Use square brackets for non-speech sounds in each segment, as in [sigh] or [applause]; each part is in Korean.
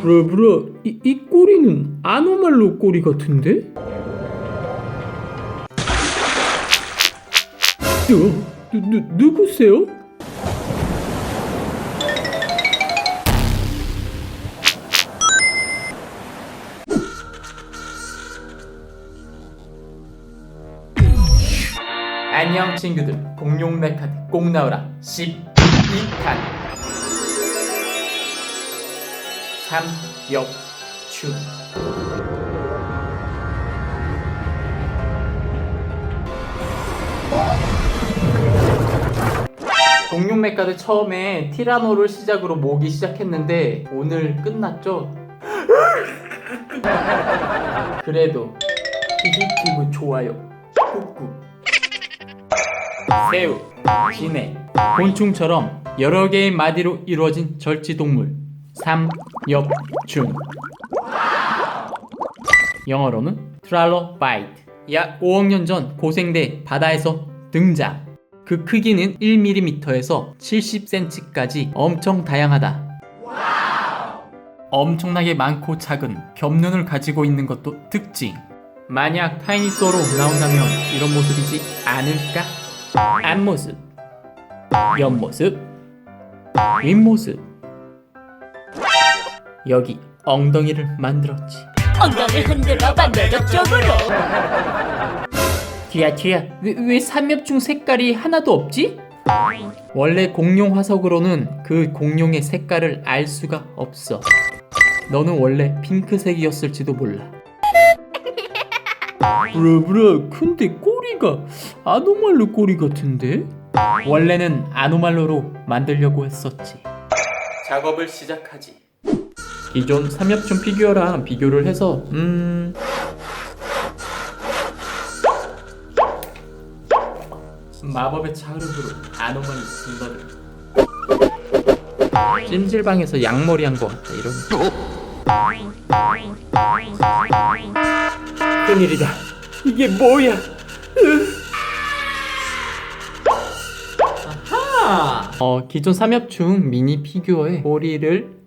브라 브라 이, 이 꼬리는 아노말로 꼬리 같은데? 어, 누, 누, 누구세요? 안녕 친구들 공룡 메카드 꼭 나오라 12탄 3역춤 공룡 메카드 처음에 티라노를 시작으로 모기 시작했는데 오늘 끝났죠? [laughs] 그래도 히히티브 좋아요. 꾹꾹. 새우, 기내, 곤충처럼 여러 개의 마디로 이루어진 절지동물 삼엽충 영어로는 트랄로바이트 약 5억 년 전 고생대 바다에서 등장. 그 크기는 1mm에서 70cm까지 엄청 다양하다. 엄청나게 많고 작은 겹눈을 가지고 있는 것도 특징. 만약 타이니소로 나온다면 이런 모습이지 않을까? 앞모습, 옆모습, 윗모습. 여기 엉덩이를 만들었지. 엉덩이 흔들어봐 매력 쪽으로 뒤야 뒤야, 왜, 왜 삼엽중 색깔이 하나도 없지? 원래 공룡 화석으로는 그 공룡의 색깔을 알 수가 없어. 너는 원래 핑크색이었을지도 몰라. 브라브라 근데 꼬리가 아노말로 꼬리 같은데? 원래는 아노말로로 만들려고 했었지. 작업을 시작하지. 기존 삼엽충 피규어랑 비교를 해서 음. 마법의 차흐름으로 아노말리 분발을 찜질방에서 양머리 한 것 같다 이런. 큰일이다. 이게 뭐야? 아하! 어 기존 삼엽충 미니 피규어의 꼬리를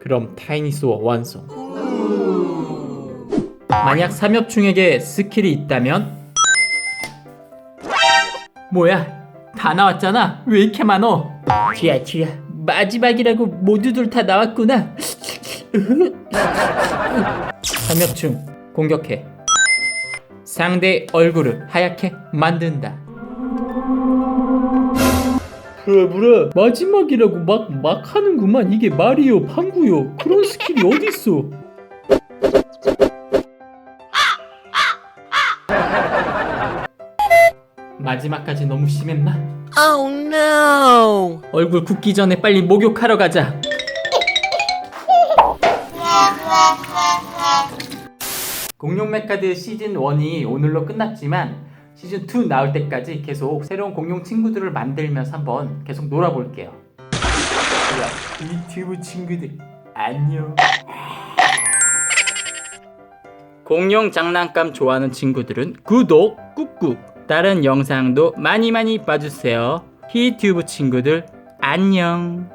그럼 타이니소어 완성. 만약 삼엽충에게 스킬이 있다면? 뭐야 다 나왔잖아. 왜 이렇게 많어? 쥐야 쥐야. 마지막이라고 모두들 다 나왔구나. 삼엽충 공격해. 상대 얼굴을 하얗게 만든다 브라브라 마지막이라고 막 막 하는구만 이게 말이요 방구요 그런 스킬이 어딨어 마지막까지 너무 심했나? Oh no 얼굴 굳기 전에 빨리 목욕하러 가자. 공룡 메카드 시즌 1이 오늘로 끝났지만 시즌 2 나올 때까지 계속 새로운 공룡 친구들을 만들면서 한번 계속 놀아볼게요. 유튜브 친구들 안녕. 공룡 장난감 좋아하는 친구들은 구독 꾹꾹 다른 영상도 많이 많이 봐주세요. 히튜브 친구들 안녕.